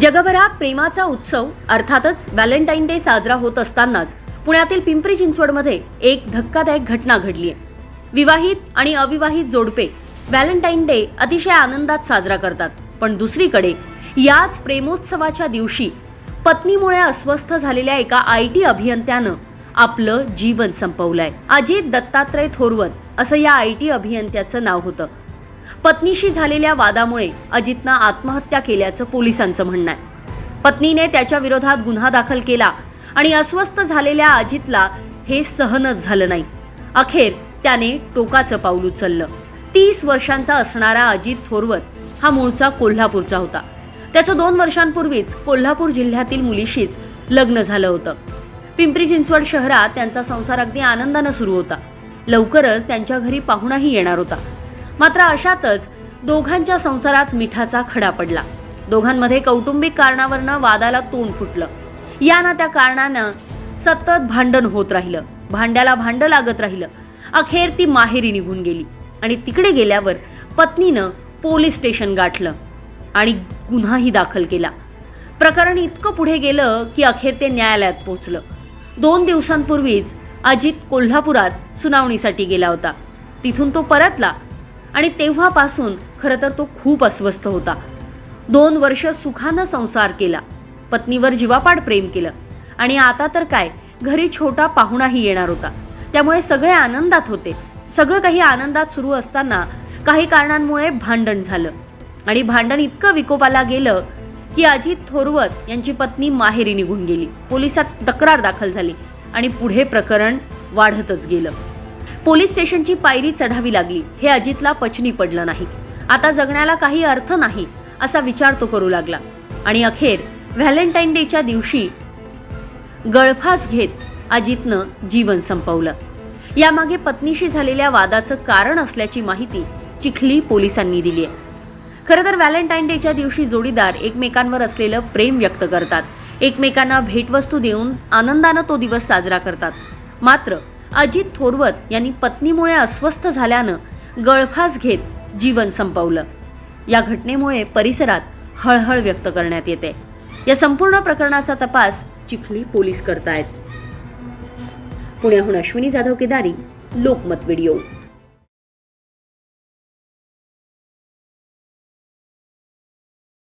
जगभरात प्रेमाचा उत्सव अर्थातच व्हॅलेंटाईन डे साजरा होत असतानाच पुण्यातील पिंपरी चिंचवडमध्ये एक धक्कादायक घटना घडली आहे विवाहित आणि अविवाहित जोडपे व्हॅलेंटाईन डे अतिशय आनंदात साजरा करतात. पण दुसरीकडे याच प्रेमोत्सवाच्या दिवशी पत्नीमुळे अस्वस्थ झालेल्या एका आय टी अभियंत्यानं आपलं जीवन संपवलंय. अजित दत्तात्रय थोरवत असं या आय टी अभियंत्याचं नाव होतं. पत्नीशी झालेल्या वादामुळे अजितनं आत्महत्या केल्याचं पोलिसांचं म्हणणं आहे. पत्नीने त्याच्या विरोधात गुन्हा दाखल केला आणि अस्वस्थ झालेल्या अजितला हे सहनच झालं नाही. अखेर त्याने टोकाचं पाऊल उचललं. तीस वर्षांचा असणारा अजित थोरवत हा मूळचा कोल्हापूरचा होता. त्याचं दोन वर्षांपूर्वीच कोल्हापूर जिल्ह्यातील मुलीशीच लग्न झालं होतं. पिंपरी चिंचवड शहरात त्यांचा संसार अगदी आनंदानं सुरू होता. लवकरच त्यांच्या घरी पाहुणाही येणार होता. मात्र अशातच दोघांच्या संसारात मिठाचा खडा पडला. दोघांमध्ये कौटुंबिक कारणावरनं वादाला तोंड फुटलं. या ना त्या कारणानं सतत भांडण होत राहिलं. भांड्याला भांडं लागत राहिलं. अखेर ती माहेरी निघून गेली. आणि तिकडे गेल्यावर पत्नीनं पोलीस स्टेशन गाठलं आणि गुन्हाही दाखल केला. प्रकरण इतकं पुढे गेलं की अखेर ते न्यायालयात पोहोचलं. दोन दिवसांपूर्वीच अजित कोल्हापुरात सुनावणीसाठी गेला होता. तिथून तो परतला आणि तेव्हापासून खरं तर तो खूप अस्वस्थ होता. दोन वर्ष सुखानं संसार केला. पत्नीवर जीवापाड प्रेम केलं. आणि आता तर काय घरी छोटा पाहुणाही येणार होता. त्यामुळे सगळे आनंदात होते. सगळं काही आनंदात सुरू असताना काही कारणांमुळे भांडण झालं. आणि भांडण इतकं विकोपाला गेलं की अजित थोरवत यांची पत्नी माहेरी निघून गेली. पोलिसात तक्रार दाखल झाली आणि पुढे प्रकरण वाढतच गेलं. पोलीस स्टेशनची पायरी चढावी लागली. हे अजितला पचनी पडलं नाही. आता जगण्याला काही अर्थ नाही असा विचार तो करू लागला. आणि अखेर व्हॅलेंटाईन डेच्या दिवशी गळफास घेत अजितनं जीवन संपवलं. यामागे पत्नीशी झालेल्या वादाचं कारण असल्याची माहिती चिखली पोलिसांनी दिली आहे. खरं तर व्हॅलेंटाईन डेच्या दिवशी जोडीदार एकमेकांवर असलेलं प्रेम व्यक्त करतात. एकमेकांना भेटवस्तू देऊन आनंदानं तो दिवस साजरा करतात. मात्र अजित थोरवत यांनी पत्नीमुळे अस्वस्थ झाल्यानं गळफास घेत जीवन संपवलं. या घटनेमुळे परिसरात हळहळ व्यक्त करण्यात येते. या संपूर्ण प्रकरणाचा तपास चिखली पोलीस करतायत. पुण्याहून अश्विनी जाधव केदारी लोकमत व्हिडिओ.